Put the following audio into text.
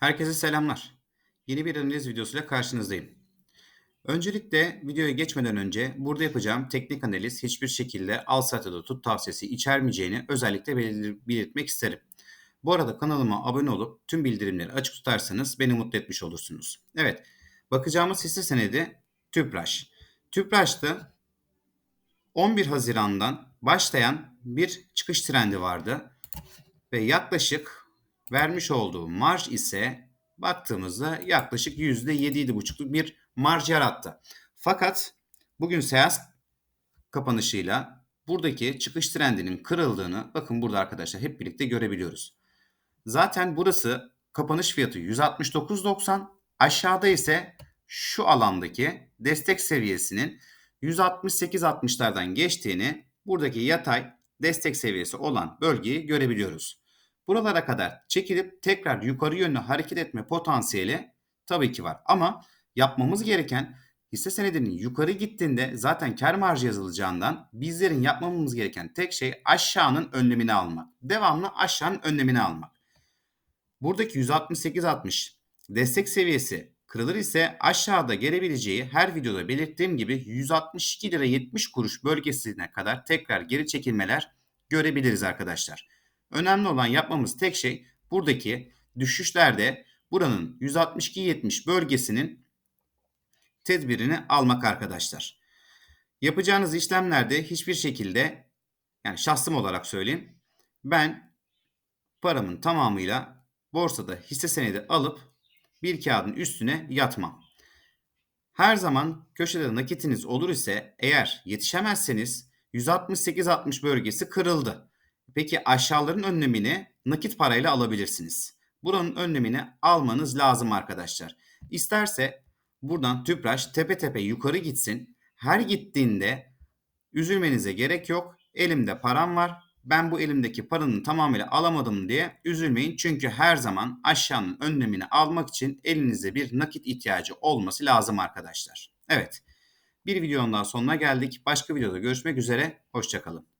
Herkese selamlar. Yeni bir analiz videosuyla karşınızdayım. Öncelikle videoya geçmeden önce burada yapacağım teknik analiz hiçbir şekilde al sat ya da tut tavsiyesi içermeyeceğini özellikle belir- belirtmek isterim. Bu arada kanalıma abone olup tüm bildirimleri açık tutarsanız beni mutlu etmiş olursunuz. Evet, bakacağımız hisse senedi Tüpraş. Tüpraş'ta 11 Haziran'dan başlayan bir çıkış trendi vardı ve yaklaşık vermiş olduğu marj ise baktığımızda yaklaşık %7-7,5'luk bir marj yarattı. Fakat bugün seans kapanışıyla buradaki çıkış trendinin kırıldığını bakın burada arkadaşlar hep birlikte görebiliyoruz. Zaten burası kapanış fiyatı 169.90 aşağıda ise şu alandaki destek seviyesinin 168-60'lardan geçtiğini buradaki yatay destek seviyesi olan bölgeyi görebiliyoruz. Buralara kadar çekilip tekrar yukarı yönlü hareket etme potansiyeli tabii ki var. Ama yapmamız gereken hisse senedinin yukarı gittiğinde zaten kar marjı yazılacağından bizlerin yapmamız gereken tek şey aşağının önlemini almak. Devamlı aşağının önlemini almak. Buradaki 168-60 destek seviyesi kırılır ise aşağıda gelebileceği her videoda belirttiğim gibi 162 lira 70 kuruş bölgesine kadar tekrar geri çekilmeler görebiliriz arkadaşlar. Önemli olan yapmamız tek şey buradaki düşüşlerde buranın 162-70 bölgesinin tedbirini almak arkadaşlar. Yapacağınız işlemlerde hiçbir şekilde yani şahsım olarak söyleyeyim ben paramın tamamıyla borsada hisse senedi alıp bir kağıdın üstüne yatmam. Her zaman köşede nakitiniz olur ise eğer yetişemezseniz 168-60 bölgesi kırıldı. Peki aşağıların önlemini nakit parayla alabilirsiniz. Buranın önlemini almanız lazım arkadaşlar. İsterse buradan tüpraş tepe tepe yukarı gitsin. Her gittiğinde üzülmenize gerek yok. Elimde param var. Ben bu elimdeki paranın tamamıyla alamadım diye üzülmeyin. Çünkü her zaman aşağının önlemini almak için elinizde bir nakit ihtiyacı olması lazım arkadaşlar. Evet. Bir videonun daha sonuna geldik. Başka videoda görüşmek üzere. Hoşçakalın.